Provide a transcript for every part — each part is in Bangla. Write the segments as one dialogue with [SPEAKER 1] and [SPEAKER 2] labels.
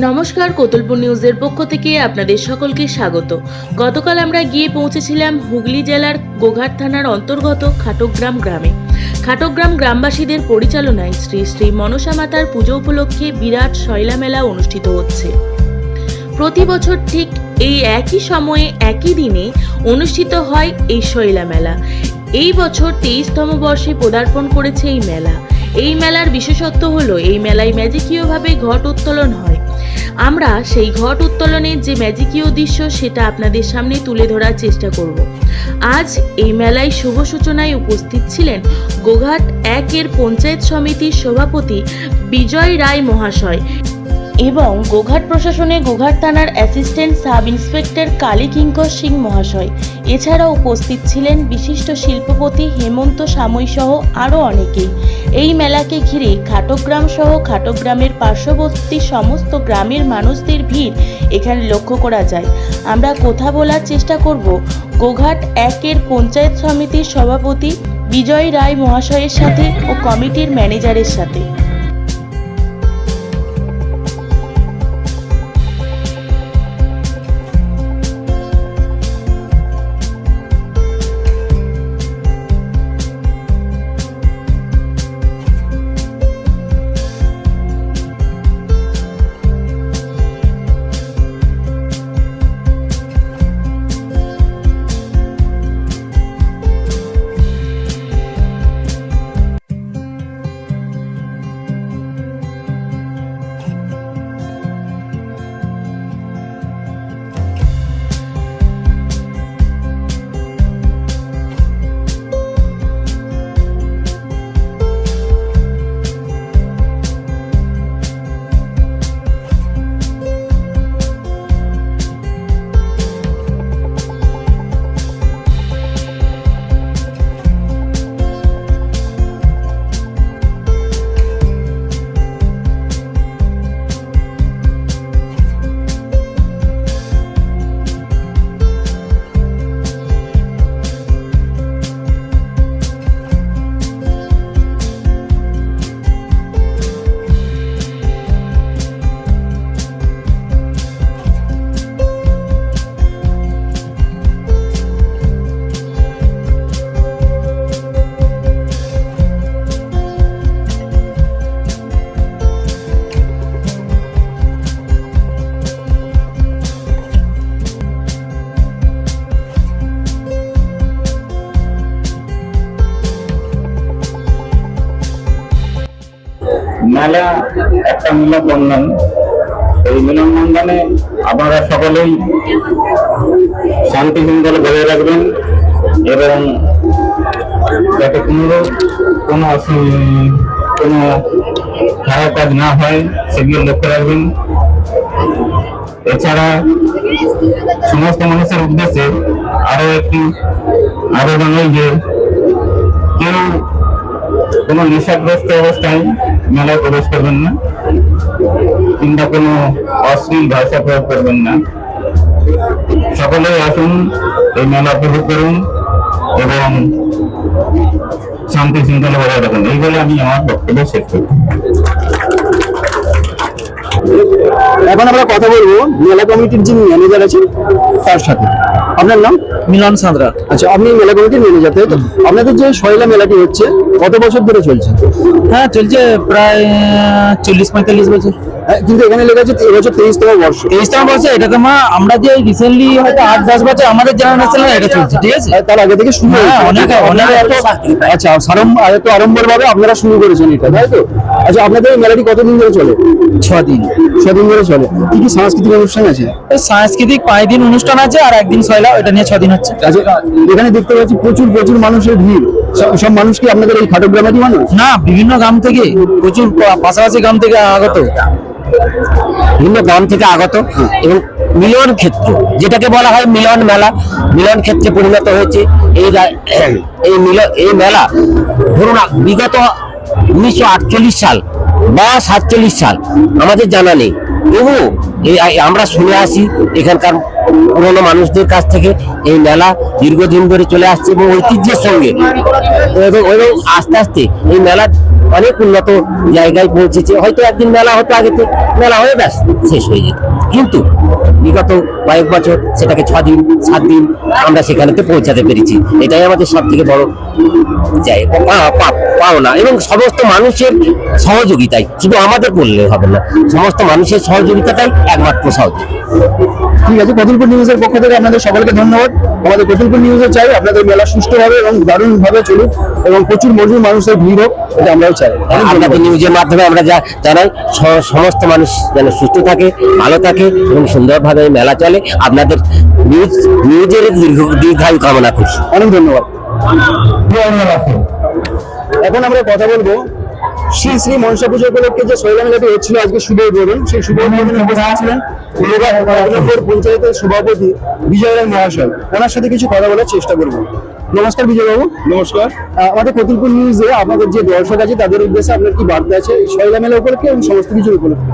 [SPEAKER 1] নমস্কার, কোতুলপুর নিউজের পক্ষ থেকে আপনাদের সকলকে স্বাগত। গতকাল আমরা গিয়ে পৌঁছেছিলাম হুগলি জেলার গোঘাট থানার অন্তর্গত খাটগ্রাম গ্রামে। খাটগ্রাম গ্রামবাসীদের পরিচালনায় শ্রী শ্রী মনসা মাতার পুজো উপলক্ষে বিরাট শৈলা মেলা অনুষ্ঠিত হচ্ছে। প্রতি বছর ঠিক এই একই সময়ে, একই দিনে অনুষ্ঠিত হয় এই শৈলা মেলা। এই বছর তেইশতম বর্ষে পদার্পণ করেছে এই মেলা। এই মেলার বিশেষত্ব হলো, এই মেলায় ম্যাজিকীয়ভাবে ঘট উত্তোলন হয়। আমরা সেই ঘট উত্তোলনের যে ম্যাজিকীয় দৃশ্য সেটা আপনাদের সামনে তুলে ধরার চেষ্টা করব। আজ এই মেলায় শুভ সূচনায় উপস্থিত ছিলেন গোঘাট একের পঞ্চায়েত সমিতির সভাপতি বিজয় রায় মহাশয়। এবং গোঘাট প্রশাসনে গোঘাট থানার assistant sub inspector Kali Kinkar Singh মহাশয়। এছাড়াও উপস্থিত ছিলেন বিশিষ্ট শিল্পপতি হেমন্ত সাময়ী সহ আরও অনেকেই। এই মেলাকে ঘিরে খাটগ্রাম সহ খাটগ্রামের পার্শ্ববর্তী সমস্ত গ্রামের মানুষদের ভিড় এখানে লক্ষ্য করা যায়। আমরা কথা বলার চেষ্টা করব গোঘাট একের পঞ্চায়েত সমিতির সভাপতি বিজয় রায় মহাশয়ের সাথে ও কমিটির ম্যানেজারের সাথে।
[SPEAKER 2] মেলা একটা মিলন বন্ধন এই মিলন বন্ধনে আপনারা সকলেই শান্তি শৃঙ্খলা বজায় রাখবেন এবং যাতে কোনো কোনো কোনো খারাপ কাজ না হয়, সেগুলো লক্ষ্য রাখবেন। এছাড়া সমস্ত মানুষের উদ্দেশ্যে আরও একটি আবেদন যে কেউ কোনো নেশাগ্রস্ত অবস্থায় মেলায় প্রবেশ করবেন না। কিংবা কোনো অশ্লীল ভাষা প্রয়োগ করবেন না। সকলে আসুন, এই মেলা উপভোগ করুন এবং শান্তি শৃঙ্খলা বজায় রাখুন। এই বলে আমি আমার বক্তব্য শেষ করি
[SPEAKER 3] এখন আমরা কথা বলব মেলা কমিটির যিনি ম্যানেজার আছেন তার সাথে। আপনার নাম?
[SPEAKER 4] মিলন সাঁতরা।
[SPEAKER 3] আচ্ছা আপনি মেলা কমিটির ম্যানেজার তাই তো? আপনাদের যে সয়লা মেলাটি হচ্ছে কত বছর ধরে চলছে?
[SPEAKER 4] হ্যাঁ চলছে প্রায় চল্লিশ পঁয়তাল্লিশ বছর।
[SPEAKER 3] কিন্তু এখানে লেখা আছে এবছর তেইশতম বর্ষ।
[SPEAKER 4] তেইশতম বছর এটা তো মা আমরা যে রিসেন্টলি হয়তো আট দশ বছর আমাদের জেনারেশনে এটা চলছে ঠিক আছে?
[SPEAKER 3] তার আগে থেকে শুরু
[SPEAKER 4] হ্যাঁ, অনেক- অনেক
[SPEAKER 3] আপনারা এত- আচ্ছা সারম এত আড়ম্বর ভাবে আপনারা শুরু করেছেন এটা তাই তো? আচ্ছা আপনাদের এই মেলাটি কতদিন ধরে চলে?
[SPEAKER 4] ছ দিন
[SPEAKER 3] ছদিন ধরে চলে। কি কি সাংস্কৃতিক অনুষ্ঠান আছে?
[SPEAKER 4] সাংস্কৃতিক পাঁচ দিন অনুষ্ঠান আছে আর একদিন সয়লা এটা নিয়ে ছ দিন হচ্ছে।
[SPEAKER 3] আচ্ছা এখানে দেখতে পাচ্ছি প্রচুর প্রচুর মানুষের ভিড়। সব- মানুষ কি আপনাদের এই খাটগ্রামেরই মানুষ?
[SPEAKER 4] না বিভিন্ন গ্রাম থেকে প্রচুর পাশাপাশি গ্রাম থেকে আগত।
[SPEAKER 5] বিভিন্ন গ্রাম থেকে আগত এবং মিলন ক্ষেত্র, যেটাকে বলা হয় মিলন মেলা। মিলন ক্ষেত্রে পরিণত হয়েছে এই এই মিলন, এই মেলা। ধরুন, বিগত উনিশশো আটচল্লিশ সাল বা সাতচল্লিশ সাল, আমাদের জানা নেই। তবু এই আমরা শুনে আসি এখানকার পুরনো মানুষদের কাছ থেকে এই মেলা দীর্ঘদিন ধরে চলে আসছে এবং ঐতিহ্যের সঙ্গে এবং আস্তে আস্তে এই মেলা অনেক উন্নত জায়গায় পৌঁছেছে। হয়তো একদিন মেলা হতো, আগে থেকে মেলা হয়ে ব্যাস, শেষ হয়ে যেত। কিন্তু বিগত কয়েক বছর সেটাকে ছ দিন সাত দিন আমরা সেখানেতে পৌঁছাতে পেরেছি। এটাই আমাদের সব থেকে বড় পাওনা। এবং সমস্ত মানুষের সহযোগিতায় শুধু আমাদের বললে হবে না। সমস্ত মানুষের সহযোগিতাটাই একমাত্র সহযোগিতা
[SPEAKER 3] ঠিক আছে কতুলপুর নিউজের পক্ষ থেকে আপনাদের সকলকে ধন্যবাদ। আমাদের কতুলপুর নিউজে চাই আপনাদের মেলা সুষ্ঠুভাবে এবং দারুণভাবে চলুক এবং প্রচুর মজুর মানুষের ভিড় হোক এটা আমরাও চাই। অনেক
[SPEAKER 5] আপনাদের নিউজের মাধ্যমে আমরা যা জানাই সমস্ত মানুষ যেন সুস্থ থাকে ভালো থাকে এবং সুন্দরভাবে এই মেলা চলে। আপনাদের নিউজ নিউজের দীর্ঘ দীর্ঘায়ু কামনা করছি।
[SPEAKER 3] অনেক ধন্যবাদ। এখন আমরা কথা বলব শ্রী শ্রী মনসা পুজো উপলক্ষে যে শৈলাম মেলাটি হচ্ছিল আজকে শুভ উদ্বোধন সেই শুভ উদ্বোধনে ছিলেন পঞ্চায়েতের সভাপতি বিজয় রায় মহাশয়। ওনার সাথে কিছু কথা বলার চেষ্টা করব। নমস্কার বিজয়বাবু
[SPEAKER 6] নমস্কার।
[SPEAKER 3] আমাদের কতুলপুর নিউজে আপনাদের যে দর্শক আছে তাদের উদ্দেশ্যে আপনার কি বার্তা আছে? শৈলা মেলা উপলক্ষে এবং সমস্ত কিছুর উপলক্ষে।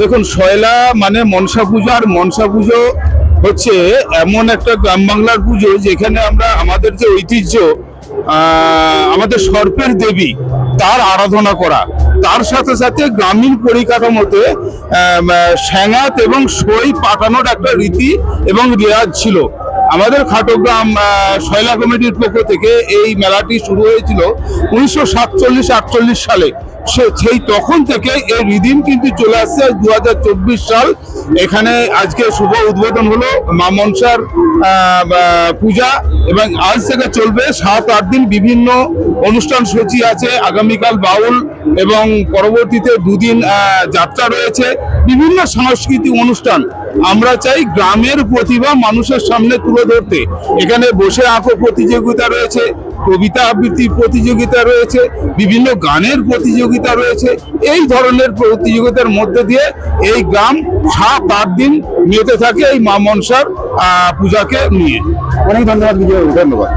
[SPEAKER 6] দেখুন শয়লা মানে মনসা পুজো আর মনসা পুজো হচ্ছে এমন একটা গ্রাম বাংলার পুজো যেখানে আমরা আমাদের যে ঐতিহ্য আমাদের সর্পের দেবী তার আরাধনা করা। তার সাথে সাথে গ্রামীণ পরিকাঠামোতে আহ, স্যাঙাত এবং সই পাঠানোর একটা রীতি এবং রেওয়াজ ছিল। আমাদের খাটগ্রাম শৈলা কমিটির পক্ষ থেকে এই মেলাটি শুরু হয়েছিল উনিশশো সাতচল্লিশ, আটচল্লিশ সালে। সেই তখন থেকে এই রিদিন কিন্তু চলে আসছে দু হাজার চব্বিশ সাল এখানে আজকে শুভ উদ্বোধন হলো মা মনসার পূজা এবং আজ থেকে চলবে সাত, আট দিন বিভিন্ন অনুষ্ঠান সূচি আছে, আগামীকাল বাউল এবং পরবর্তীতে দুদিন যাত্রা রয়েছে, বিভিন্ন সাংস্কৃতিক অনুষ্ঠান। আমরা চাই গ্রামের প্রতিভা মানুষের সামনে তুলে ধরতে। এখানে বসে আঁকো প্রতিযোগিতা রয়েছে কবিতা আবৃত্তির প্রতিযোগিতা রয়েছে বিভিন্ন গানের প্রতিযোগিতা রয়েছে। এই ধরনের প্রতিযোগিতার মধ্যে দিয়ে এই গ্রাম সাত আট দিন মেতে থাকে এই মা মনসার পূজাকে নিয়ে।
[SPEAKER 3] অনেক ধন্যবাদ ধন্যবাদ।